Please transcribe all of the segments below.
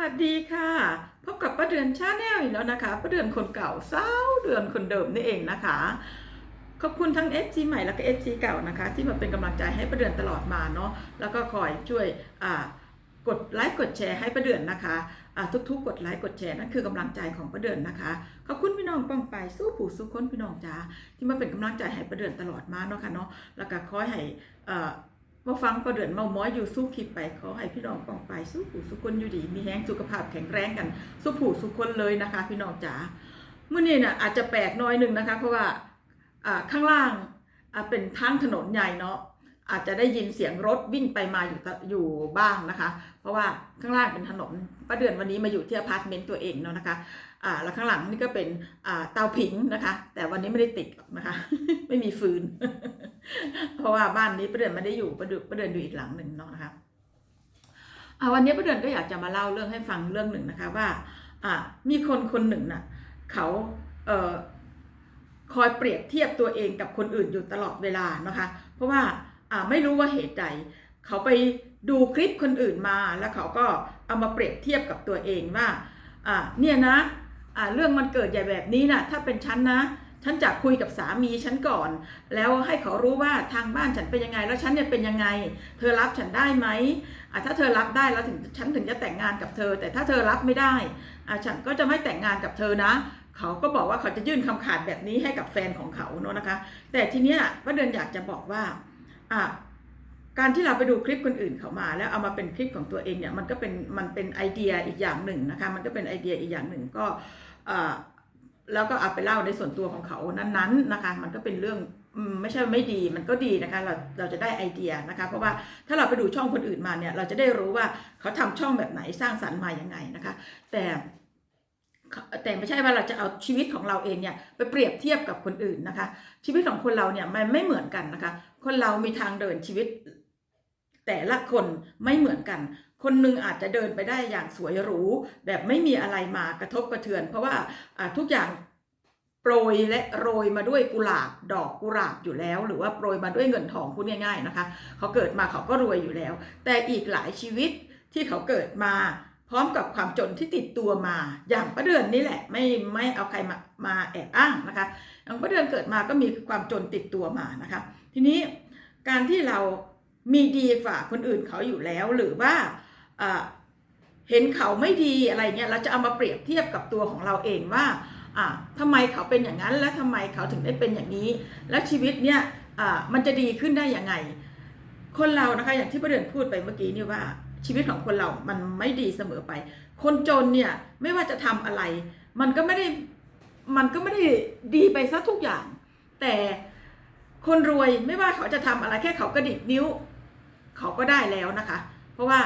วัสดีค่ะ พบกับป้าเดือนชาแนลอีกแล้วนะคะป้าเดือนคนเก่าสาวเดือนคนเดิมนี่เองนะคะ ขอบคุณทั้ง FC ใหม่แล้วก็ FC เก่านะคะ ที่มาเป็นกำลังใจให้ป้าเดือนตลอดมาเนาะแล้วก็คอยช่วยกดไลค์กดแชร์ให้ป้าเดือนนะคะทุกๆ กดไลค์กดแชร์นั่นคือกำลังใจของป้าเดือนนะคะขอบคุณพี่น้องป้องไปสู้ผู้สู้คนพี่น้องจ้าที่มาเป็นกำลังใจให้ป้าเดือนตลอดมาเนาะค่ะเนาะแล้วก็คอยให้อ่า มาฟังประเดือนเมาม้อยอยู่สู้คลิปไปขอให้พี่น้องปองไปสู้ผู้สุคนอยู่ดี มีแห้งสุขภาพแข็งแรงกันสู้ผู้สุคนเลยนะคะ พี่น้องจ๋าเมื่อนี้น่ะอาจจะแปลกน้อยหนึ่งนะคะ เพราะว่าข้างล่างเป็นทางถนนใหญ่เนาะอาจจะได้ยินเสียงรถวิ่งไปมาอยู่อยู่บ้างนะคะ เพราะว่าข้างล่างเป็นถนนประเดือนวันนี้มาอยู่ที่อพาร์ตเมนต์ตัวเองเนาะนะคะ อ่าแล้วข้างหลังนี่ก็เป็นอ่าเตาผิงนะคะ แต่วันนี้ไม่ได้ติดนะคะ ไม่มีฟืน เพราะว่าบ้านนี้ประเดือนไม่ได้อยู่ประเดือนประเดือนอยู่อีกหลังหนึ่งเนาะนะคะอ่าวันนี้ประเดือนก็อยากจะมาเล่าเรื่องให้ฟังเรื่องหนึ่งนะคะว่าอ่ามีคนคนหนึ่งน่ะเขาเอ่อคอยเปรียบเทียบตัวเองกับคนอื่นอยู่ตลอดเวลานะคะ เพราะว่าอ่าไม่รู้ว่าเหตุใดเขาไปดูคลิปคนอื่นมาแล้วเขาก็เอามาเปรียบเทียบกับตัวเองว่าอ่าเนี่ยนะ เรื่องมันเกิดใหญ่แบบนี้นะถ้าเป็นฉันนะฉันจะคุยกับสามีฉันก่อน แล้วให้เขารู้ว่าทางบ้านฉันเป็นยังไง แล้วฉันเนี่ยเป็นยังไง เธอรับฉันได้ไหมถ้าเธอรับได้แล้วถึงฉันถึงจะแต่งงานกับเธอ แต่ถ้าเธอรับไม่ได้ฉันก็จะไม่แต่งงานกับเธอนะ เขาก็บอกว่าเขาจะยื่นคำขาดแบบนี้ให้กับแฟนของเขาเนอะนะคะ แต่ทีเนี้ยป้าเดือนอยากจะบอกว่าอะ การที่เราไปดูคลิปคนอื่นเขามา แล้วเอามาเป็นคลิปของตัวเองเนี่ยมันก็เป็นมันเป็นไอเดียอีกอย่างหนึ่งนะคะมันก็เป็นไอเดียอีกอย่างหนึ่งก็แล้วก็เอาไปเล่าในส่วนตัวของเขานั้นๆนะคะ มันก็เป็นเรื่องไม่ใช่ไม่ดีมันก็ดีนะคะเราเราจะได้ไอเดียนะคะเพราะว่าถ้าเราไปดูช่องคนอื่นมาเนี่ยเราจะได้รู้ว่าเขาทำช่องแบบไหนสร้างสรรค์มาอยังไงนะคะ แต่แต่ไม่ใช่ว่าเราจะเอาชีวิตของเราเองเนี่ยไปเปรียบเทียบกับคนอื่นนะคะ ชีวิตของคนเราเนี่ยมันไม่เหมือนกันนะคะ คนเรามีทางเดินชีวิต แต่ละคนไม่เหมือนกัน คนหนึ่งอาจจะเดินไปได้อย่างสวยหรู แบบไม่มีอะไรมากระทบกระเทือน เพราะว่าอ่าทุกอย่างโปรยและโรยมาด้วยกุหลาบดอกกุหลาบอยู่แล้ว หรือว่าโปรยมาด้วยเงินทองพูดง่ายๆนะคะ เขาเกิดมาเขาก็รวยอยู่แล้ว แต่อีกหลายชีวิตที่เขาเกิดมาพร้อมกับความจนที่ติดตัวมา อย่างประเดือนนี่แหละ ไม่ไม่เอาใครมามาแอบอ้างนะคะอย่างประเดือนเกิดมาก็มีความจนติดตัวมานะคะ ทีนี้การที่เรา มีดีกว่าคนอื่นเขาอยู่แล้วหรือว่าเห็นเขาไม่ดีอะไรเงี้ยเราจะเอามาเปรียบเทียบกับตัวของเราเองว่าอ่าทำไมเขาเป็นอย่างนั้นและทำไมเขาถึงได้เป็นอย่างนี้ และชีวิตเนี่ยอ่ามันจะดีขึ้นได้ยังไง คนเรานะคะอย่างที่ประเดือนพูดไปเมื่อกี้นี่ว่าชีวิตของคนเรา มันไม่ดีเสมอไป คนจนเนี่ยไม่ว่าจะทำอะไร มันก็ไม่ได้มันก็ไม่ได้ดีไปซะทุกอย่าง แต่คนรวยไม่ว่าเขาจะทำอะไรแค่เขากระดิกนิ้ว เขาก็ได้แล้วนะคะ เพราะว่า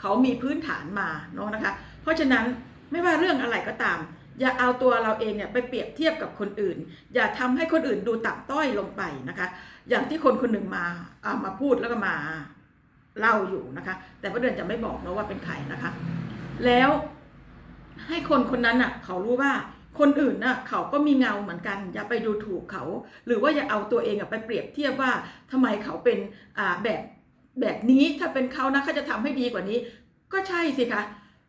เขามีพื้นฐานมาเนาะนะคะ เพราะฉะนั้นไม่ว่าเรื่องอะไรก็ตาม อย่าเอาตัวเราเองเนี่ยไปเปรียบเทียบกับคนอื่น อย่าทำให้คนอื่นดูต่ำต้อยลงไปนะคะ อย่างที่คนคนหนึ่งมาเอามาพูดแล้วก็มาเล่าอยู่นะคะ แต่ประเด็นจะไม่บอกนะว่าเป็นใครนะคะ แล้วให้คนคนนั้นน่ะเขารู้ว่าคนอื่นน่ะเขาก็มีเงาเหมือนกัน อย่าไปดูถูกเขา หรือว่าอย่าเอาตัวเองอะไปเปรียบเทียบว่าทำไมเขาเป็นแบบ แบบนี้ถ้าเป็นเขานะเขาจะทำให้ดีกว่านี้ ก็ใช่สิคะ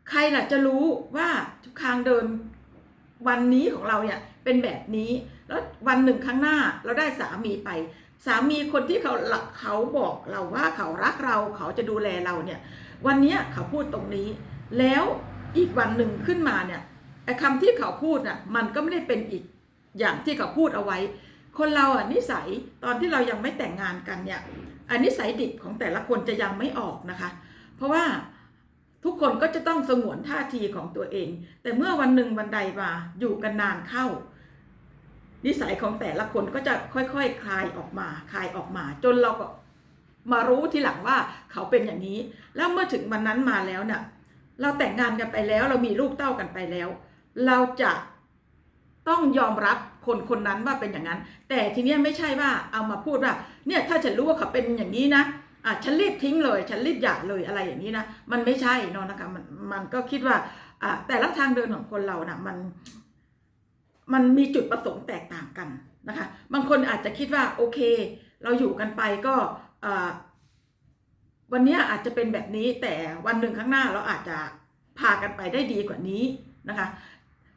ใครล่ะจะรู้ว่าทุกทางเดินวันนี้ของเราเนี่ยเป็นแบบนี้แล้ววันหนึ่งข้างหน้าเราได้สามีไป สามีคนที่เขาเขาบอกเราว่าเขารักเราเขาจะดูแลเราเนี่ยวันนี้เขาพูดตรงนี้ แล้วอีกวันหนึ่งขึ้นมาเนี่ยไอ้คำที่เขาพูดน่ะมันก็ไม่ได้เป็นอีกอย่างที่เขาพูดเอาไว้ คนเราอะนิสัยตอนที่เรายังไม่แต่งงานกันเนี่ย อันนิสัยดิบของแต่ละคนจะยังไม่ออกนะคะ เพราะว่าทุกคนก็จะต้องสงวนท่าทีของตัวเอง แต่เมื่อวันหนึ่งวันใดมาอยู่กันนานเข้า นิสัยของแต่ละคนก็จะค่อยๆคคลายออกมาคลายออกมา จนเราก็มารู้ทีหลังว่าเขาเป็นอย่างนี้ แล้วเมื่อถึงวันนั้นมาแล้วเนี่ยเราแต่งงานกันไปแล้วเรามีลูกเต้ากันไปแล้ว เราจะ ต้องยอมรับคนคนนั้นว่าเป็นอย่างนั้น แต่ทีนี้ไม่ใช่ว่าเอามาพูดว่าเนี่ยถ้าฉันรู้ว่าเขาเป็นอย่างนี้นะอะฉันรีบทิ้งเลยฉันรีบหย่าเลยอะไรอย่างนี้นะมันไม่ใช่เนอะนะคะมันมันก็คิดว่าอะแต่ละทางเดินของคนเรานะ่ะมัน มันมีจุดประสงค์แตกต่างกันนะคะ บางคนอาจจะคิดว่าโอเค เราอยู่กันไปก็อ่าวันนี้อาจจะเป็นแบบนี้แต่วันหนึ่งข้างหน้าเราอาจจะพากันไปได้ดีกว่านี้นะคะ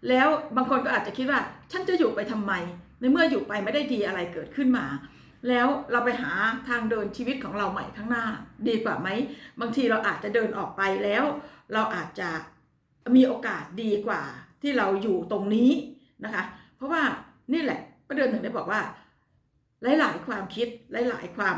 แล้วบางคนก็อาจจะคิดว่า ฉันจะอยู่ไปทำไม ในเมื่ออยู่ไปไม่ได้ดีอะไรเกิดขึ้นมา แล้วเราไปหาทางเดินชีวิตของเราใหม่ข้างหน้า ดีกว่าไหม บางทีเราอาจจะเดินออกไปแล้ว เราอาจจะมีโอกาสดีกว่าที่เราอยู่ตรงนี้นะคะ เพราะว่านี่แหละประเดือนหนึ่งได้บอกว่า หลาย ๆ ความคิดหลาย ๆ ความ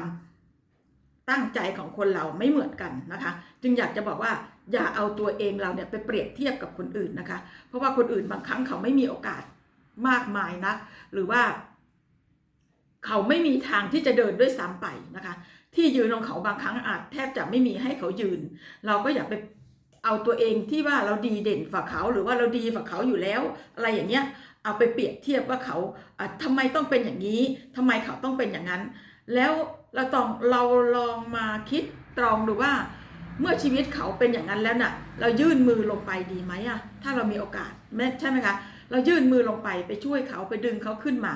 ตั้งใจของคนเราไม่เหมือนกันนะคะ จึงอยากจะบอกว่า อย่าเอาตัวเองเราเนี่ยไปเปรียบเทียบกับคนอื่นนะคะ เพราะว่าคนอื่นบางครั้งเขาไม่มีโอกาสมากมายนะ หรือว่า เขาไม่มีทางที่จะเดินด้วยซ้ำไปนะคะ ที่ยืนของเขาบางครั้งอาจแทบจะไม่มีให้เขายืน เราก็อย่าไปเอาตัวเองที่ว่าเราดีเด่นฝ่าเขาหรือว่าเราดีฝ่าเขาอยู่แล้ว อะไรอย่างเงี้ยเอาไปเปรียบเทียบว่าเขาอะทำไมต้องเป็นอย่างนี้ทำไมเขาต้องเป็นอย่างนั้น แล้วเราต้องเราลองมาคิดตรองดูว่า เมื่อชีวิตเขาเป็นอย่างนั้นแล้วน่ะ เรายื่นมือลงไปดีไหมอะถ้าเรามีโอกาสใช่ไหมคะ เรายื่นมือลงไปไปช่วยเขาไปดึงเขาขึ้นมา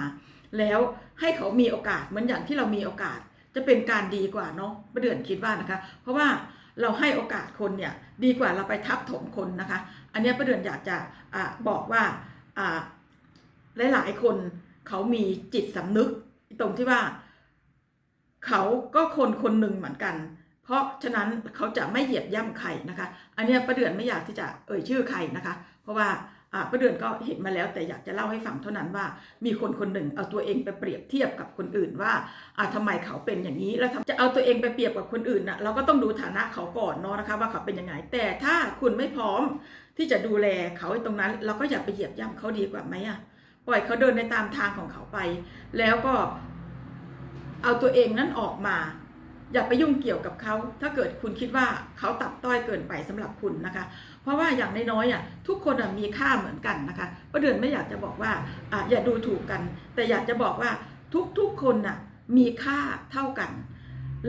แล้วให้เขามีโอกาสเหมือนอย่างที่เรามีโอกาส จะเป็นการดีกว่าเนาะประเดือนคิดว่านะคะ เพราะว่าเราให้โอกาสคนเนี่ยดีกว่าเราไปทับถมคนนะคะ อันนี้ประเดือนอยากจะอะบอกว่าหลายๆคนเขามีจิตสำนึกตรงที่ว่า เขาก็คนคนหนึ่งเหมือนกัน เพราะฉะนั้นเขาจะไม่เหยียบย่ำใครนะคะ อันนี้ประเดือนไม่อยากที่จะเอ่ยชื่อใครนะคะ เพราะว่าประเดือนก็เห็นมาแล้วแต่อยากจะเล่าให้ฟังเท่านั้นว่า มีคนคนหนึ่งเอาตัวเองไปเปรียบเทียบกับคนอื่นว่าอ่าทำไมเขาเป็นอย่างนี้แล้วจะเอาตัวเองไปเปรียบกับคนอื่นนะเราก็ต้องดูฐานะเขาก่อนเนาะนะคะ ว่าเขาเป็นยังไงแต่ถ้าคุณไม่พร้อมที่จะดูแลเขาตรงนั้น เราก็อย่าไปเหยียบย่ำเขาดีกว่าไหมอะปล่อยเขาเดินในตามทางของเขาไป แล้วก็เอาตัวเองนั้นออกมา อย่าไปยุ่งเกี่ยวกับเขาถ้าเกิดคุณคิดว่าเขาตับต้อยเกินไปสำหรับคุณนะคะ เพราะว่าอย่างน้อยๆอะทุกคนมีค่าเหมือนกันนะคะประเดือนไม่อยากจะบอกว่าออย่าดูถูกกัน แต่อยากจะบอกว่าทุกๆคนน่ะมีค่าเท่ากัน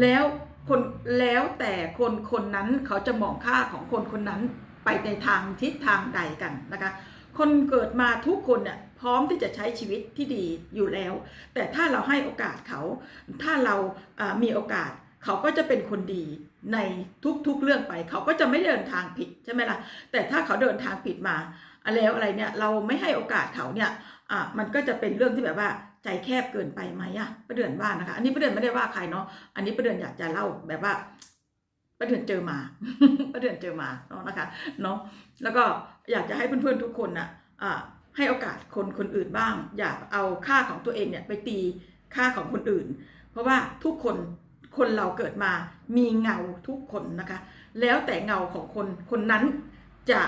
แล้วคนแล้วแต่คนคนนั้นเขาจะมองค่าของคนคนนั้นไปในทางทิศทางใดกันนะคะ คนเกิดมาทุกคนเนี่ยพร้อมที่จะใช้ชีวิตที่ดีอยู่แล้ว แต่ถ้าเราให้โอกาสเขา ถ้าเรามีโอกาส เขาก็จะเป็นคนดีในทุกๆเรื่องไป เขาก็จะไม่เดินทางผิดใช่ไหมล่ะ แต่ถ้าเขาเดินทางผิดมาอะแล้วอะไรเนี่ยเราไม่ให้โอกาสเขาเนี่ยอะมันก็จะเป็นเรื่องที่แบบว่าใจแคบเกินไปไหมอะประเดือนว่านะคะ อันนี้ประเดือนไม่ได้ว่าใครเนาะอันนี้ประเดือนอยากจะเล่าแบบว่าประเดือนเจอมาประเดือนเจอมาเนาะนะคะเนาะแล้วก็อยากจะให้เพื่อนๆทุกคนนะอ่าให้โอกาสคนคนอื่นบ้าง อย่าเอาค่าของตัวเองเนี่ยไปตีค่าของคนอื่น เพราะว่าทุกคน คนเราเกิดมามีเงาทุกคนนะคะ แล้วแต่เงาของคนคนนั้นจะ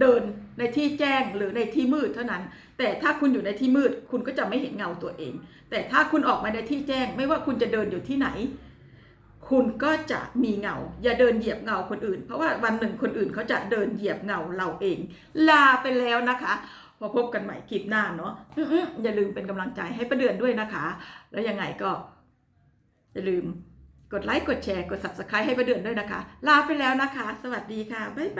เดินในที่แจ้งหรือในที่มืดเท่านั้น แต่ถ้าคุณอยู่ในที่มืด คุณก็จะไม่เห็นเงาตัวเอง แต่ถ้าคุณออกมาในที่แจ้ง ไม่ว่าคุณจะเดินอยู่ที่ไหน คุณก็จะมีเงา อย่าเดินเหยียบเงาคนอื่น เพราะว่าวันหนึ่งคนอื่นเขาจะเดินเหยียบเงาเราเอง ลาไปแล้วนะคะพอพบกันใหม่คลิปหน้าเนาะอย่าลืมเป็นกำลังใจให้ประเดือนด้วยนะคะ แล้วยังไงก็ อย่าลืมกดไลค์ กดแชร์ กด subscribe ให้ประเดือนด้วยนะคะ ลาไปแล้วนะคะ สวัสดีค่ะ บ๊ายบาย